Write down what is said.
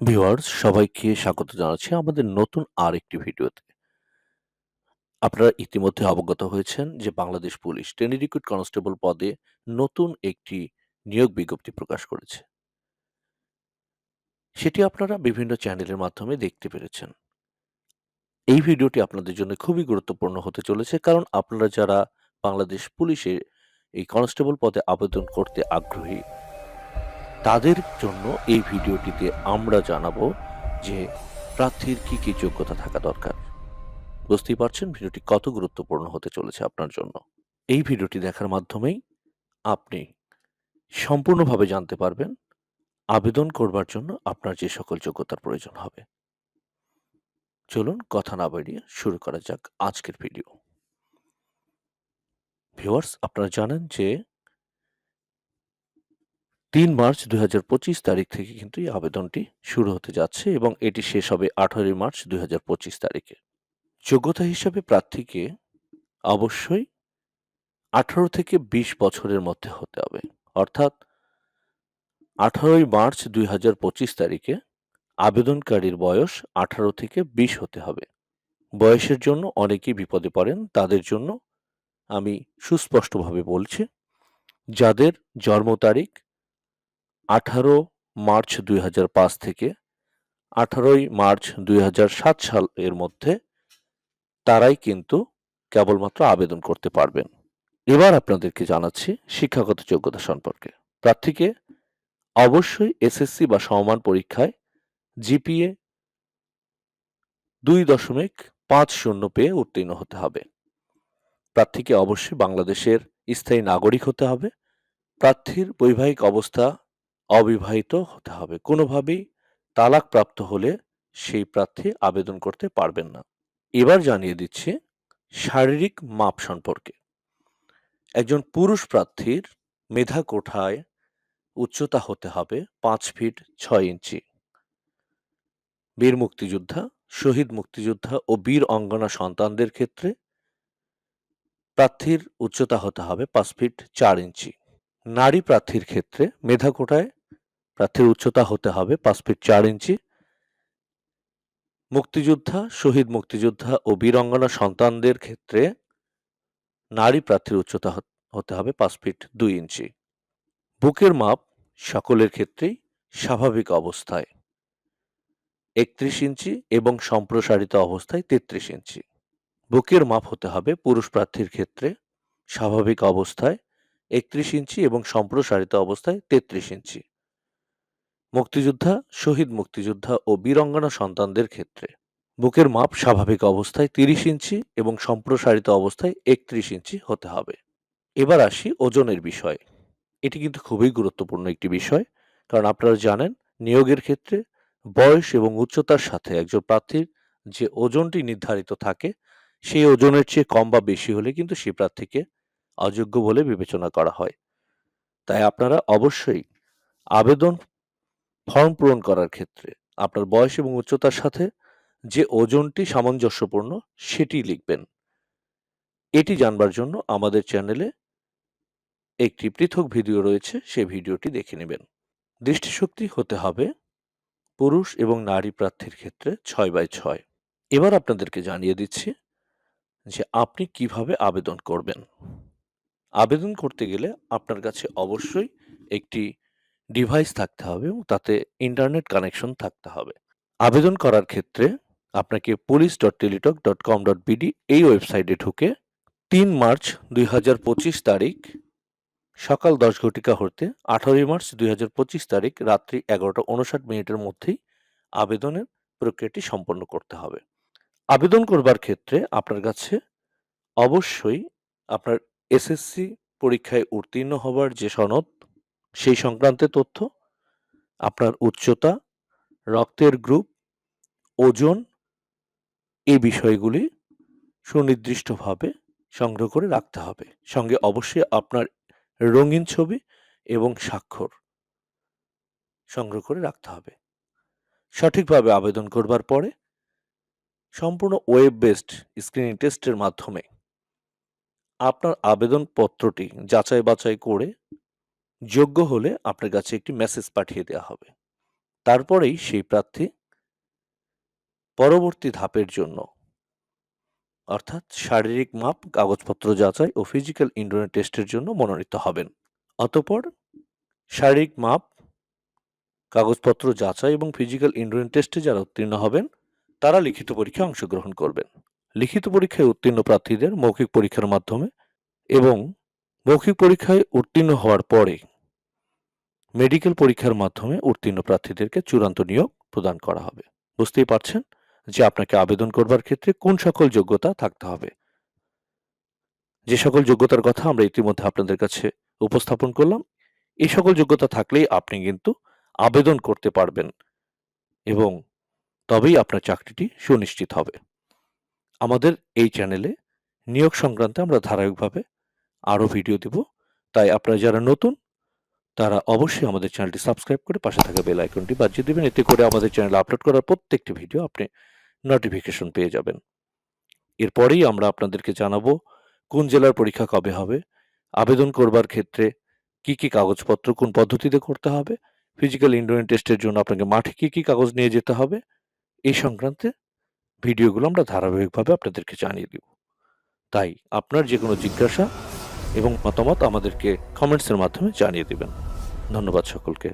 Viewers, সবাইকে স্বাগত জানাচ্ছি আমাদের নতুন আর একটি ভিডিওতে। আপনারা ইতিমধ্যে অবগত হয়েছেন যে Bangladesh police trainee recruit constable পদে নতুন একটি নিয়োগ বিজ্ঞপ্তি প্রকাশ করেছে। সেটি আপনারা বিভিন্ন চ্যানেলের মাধ্যমে দেখতে পেরেছেন। এই ভিডিওটি আপনাদের জন্য খুবই গুরুত্বপূর্ণ হতে চলেছে কারণ আপনারা যারা বাংলাদেশ পুলিশে এই কনস্টেবল পদে আবেদন করতে আগ্রহী তাদের জন্য এই ভিডিওটিতে আমরা জানাব যে প্রার্থীর কি কি যোগ্যতা থাকা দরকার। বুঝতেই পারছেন, ভিডিওটি কত গুরুত্বপূর্ণ হতে চলেছে আপনার জন্য। এই ভিডিওটি দেখার মাধ্যমেই আপনি সম্পূর্ণভাবে জানতে পারবেন আবেদন করবার জন্য আপনার যে সকল যোগ্যতার প্রয়োজন হবে। চলুন কথা না বাড়িয়ে শুরু করা যাক আজকের ভিডিও। ভিউয়ার্স, আপনারা জানেন যে তিন মার্চ দুই হাজার পঁচিশ তারিখ থেকে কিন্তু এই আবেদনটি শুরু হতে যাচ্ছে এবং এটি শেষ হবে আঠারোই মার্চ দুই হাজার পঁচিশ তারিখে। যোগ্যতা হিসাবে প্রার্থীকে অবশ্যই আঠারো থেকে বিশ বছরের মধ্যে হতে হবে। অর্থাৎ আঠারোই মার্চ দুই হাজার পঁচিশ তারিখে আবেদনকারীর বয়স আঠারো থেকে বিশ হতে হবে। বয়সের জন্য অনেকেই বিপদে পড়েন, তাদের জন্য আমি সুস্পষ্টভাবে বলছি, যাদের জন্ম তারিখ আঠারো মার্চ দুই হাজার পাঁচ থেকে আঠারোই মার্চ দুই হাজার সাত সাল এর মধ্যে তারাই কিন্তু কেবলমাত্র আবেদন করতে পারবেন। এবার আপনাদেরকে জানাচ্ছি শিক্ষাগত যোগ্যতা সম্পর্কে। প্রার্থীকে অবশ্যই এসএসসি বা সমমান পরীক্ষায় জিপিএ দুই দশমিক পাঁচ শূন্য পেয়ে উত্তীর্ণ হতে হবে। প্রার্থীকে অবশ্যই বাংলাদেশের স্থায়ী নাগরিক হতে হবে। প্রার্থীর বৈবাহিক অবস্থা অবিবাহিত হতে হবে। কোনোভাবেই তালাক প্রাপ্ত হলে সেই প্রার্থী আবেদন করতে পারবেন না। এবার জানিয়ে দিচ্ছি শারীরিক মাপ সম্পর্কে। একজন পুরুষ প্রার্থীর মেধা কোঠায় উচ্চতা হতে হবে পাঁচ ফিট ছয় ইঞ্চি। বীর মুক্তিযোদ্ধা, শহীদ মুক্তিযোদ্ধা ও বীর অঙ্গনা সন্তানদের ক্ষেত্রে প্রার্থীর উচ্চতা হতে হবে পাঁচ ফিট চার ইঞ্চি। নারী প্রার্থীর ক্ষেত্রে মেধা কোটায় প্রার্থীর উচ্চতা হতে হবে পাঁচ ফিট চার ইঞ্চি। মুক্তিযোদ্ধা, শহীদ মুক্তিযোদ্ধা ও বীরঙ্গনা সন্তানদের ক্ষেত্রে নারী প্রার্থীর উচ্চতা হতে হবে পাঁচ ফিট দুই ইঞ্চি। বুকের মাপ সকলের ক্ষেত্রেই স্বাভাবিক অবস্থায়। একত্রিশ ইঞ্চি এবং সম্প্রসারিত অবস্থায় তেত্রিশ ইঞ্চি। বুকের মাপ হতে হবে পুরুষ প্রার্থীর ক্ষেত্রে স্বাভাবিক অবস্থায় একত্রিশ ইঞ্চি এবং সম্প্রসারিত অবস্থায় তেত্রিশ ইঞ্চি। মুক্তিযোদ্ধা, শহীদ মুক্তিযোদ্ধা ও বীরঙ্গনা সন্তানদের ক্ষেত্রে। বুকের মাপ স্বাভাবিক অবস্থায় তিরিশ ইঞ্চি এবং সম্প্রসারিত অবস্থায় একত্রিশ ইঞ্চি হতে হবে। এবার আসি ওজনের বিষয়। এটি কিন্তু খুবই গুরুত্বপূর্ণ একটি বিষয়, কারণ আপনারা জানেন, নিয়োগের ক্ষেত্রে বয়স এবং উচ্চতার সাথে একজন প্রার্থীর যে ওজনটি নির্ধারিত থাকে, সেই ওজনের চেয়ে কম বা বেশি হলে কিন্তু সেই প্রার্থীকে অযোগ্য বলে বিবেচনা করা হয়। তাই আপনারা অবশ্যই আবেদন ফর্ম পূরণ করার ক্ষেত্রে আপনার বয়স এবং উচ্চতার সাথে যে ওজনটি সামঞ্জস্যপূর্ণ সেটি লিখবেন। এটি জানবার জন্য আমাদের চ্যানেলে একটি পৃথক ভিডিও রয়েছে, সেই ভিডিওটি দেখে নেবেন। দৃষ্টিশক্তি হতে হবে পুরুষ এবং নারী প্রার্থীর ক্ষেত্রে ছয় বাই ছয়। এবার আপনাদেরকে জানিয়ে দিচ্ছি যে আপনি কীভাবে আবেদন করবেন। আবেদন করতে গেলে আপনার কাছে অবশ্যই একটি ডিভাইস থাকতে হবে এবং তাতে ইন্টারনেট কানেকশন থাকতে হবে। আবেদন করার ক্ষেত্রে আপনাকে police dot Teletalk dot com dot BD এই ওয়েবসাইটে ঢুকে তিন মার্চ দুই হাজার পঁচিশ তারিখ সকাল দশ ঘটিকা হতে আঠারোই মার্চ দুই হাজার পঁচিশ তারিখ রাত্রি এগারোটা উনষাট মিনিটের মধ্যেই আবেদনের প্রক্রিয়াটি সম্পন্ন করতে হবে। আবেদন করবার ক্ষেত্রে আপনার কাছে অবশ্যই আপনার এসএসসি পরীক্ষায় উত্তীর্ণ হবার যে সনদ সেই সংক্রান্তে তথ্য, আপনার উচ্চতা, রক্তের গ্রুপ ওজন এই বিষয়গুলি সুনির্দিষ্টভাবে সংগ্রহ করে রাখতে হবে। সঙ্গে অবশ্যই আপনার রঙিন ছবি এবং স্বাক্ষর সংগ্রহ করে রাখতে হবে। সঠিকভাবে আবেদন করবার পরে সম্পূর্ণ ওয়েব বেসড স্ক্রিনিং টেস্টের মাধ্যমে আপনার আবেদনপত্রটি যাচাই বাছাই করে যোগ্য হলে আপনার কাছে একটি মেসেজ পাঠিয়ে দেওয়া হবে। তারপরেই সেই প্রার্থী পরবর্তী ধাপের জন্য, অর্থাৎ শারীরিক মাপ, কাগজপত্র যাচাই ও ফিজিক্যাল ইন্ডোরেন্স টেস্টের জন্য মনোনীত হবেন। অতঃপর শারীরিক মাপ, কাগজপত্র যাচাই এবং ফিজিক্যাল ইন্ডোরেন্স টেস্টে যারা উত্তীর্ণ হবেন, তারা লিখিত পরীক্ষায় অংশগ্রহণ করবেন। লিখিত পরীক্ষায় উত্তীর্ণ প্রার্থীদের মৌখিক পরীক্ষার মাধ্যমে এবং মৌখিক পরীক্ষায় উত্তীর্ণ হওয়ার পরে মেডিকেল পরীক্ষার মাধ্যমে উত্তীর্ণ প্রার্থীদেরকে চূড়ান্ত নিয়োগ প্রদান করা হবে। বুঝতেই পারছেন যে আপনাকে আবেদন করবার ক্ষেত্রে কোন সকল যোগ্যতা থাকতে হবে। যে সকল যোগ্যতার কথা আমরা ইতিমধ্যে আপনাদের কাছে উপস্থাপন করলাম এই সকল যোগ্যতা থাকলেই আপনি কিন্তু আবেদন করতে পারবেন এবং তবেই আপনার চাকরিটি সুনিশ্চিত হবে। আমাদের এই চ্যানেলে নিয়োগ সংক্রান্তে আমরা ধারাবাহিকভাবে আরও ভিডিও দেব। তাই আপনারা যারা নতুন, তারা অবশ্যই আমাদের চ্যানেলটি সাবস্ক্রাইব করে পাশে থাকা বেল আইকনটি বাজিয়ে দেবেন। এতে করে আমাদের চ্যানেলে আপলোড করার প্রত্যেকটি ভিডিও আপনি নোটিফিকেশন পেয়ে যাবেন। এরপরেই আমরা আপনাদেরকে জানাব, কোন জেলার পরীক্ষা কবে হবে, আবেদন করবার ক্ষেত্রে কি কি কাগজপত্র কোন পদ্ধতিতে করতে হবে ফিজিক্যাল ইন্ডোরেন্স টেস্টের জন্য আপনাকে মাঠে কি কি কাগজ নিয়ে যেতে হবে, এই সংক্রান্তে ভিডিওগুলো আমরা ধারাবাহিকভাবে আপনাদেরকে জানিয়ে দিব। তাই আপনার যে কোনো জিজ্ঞাসা এবং মতামত আমাদেরকে কমেন্টসের মাধ্যমে জানিয়ে দেবেন। ধন্যবাদ সকলকে।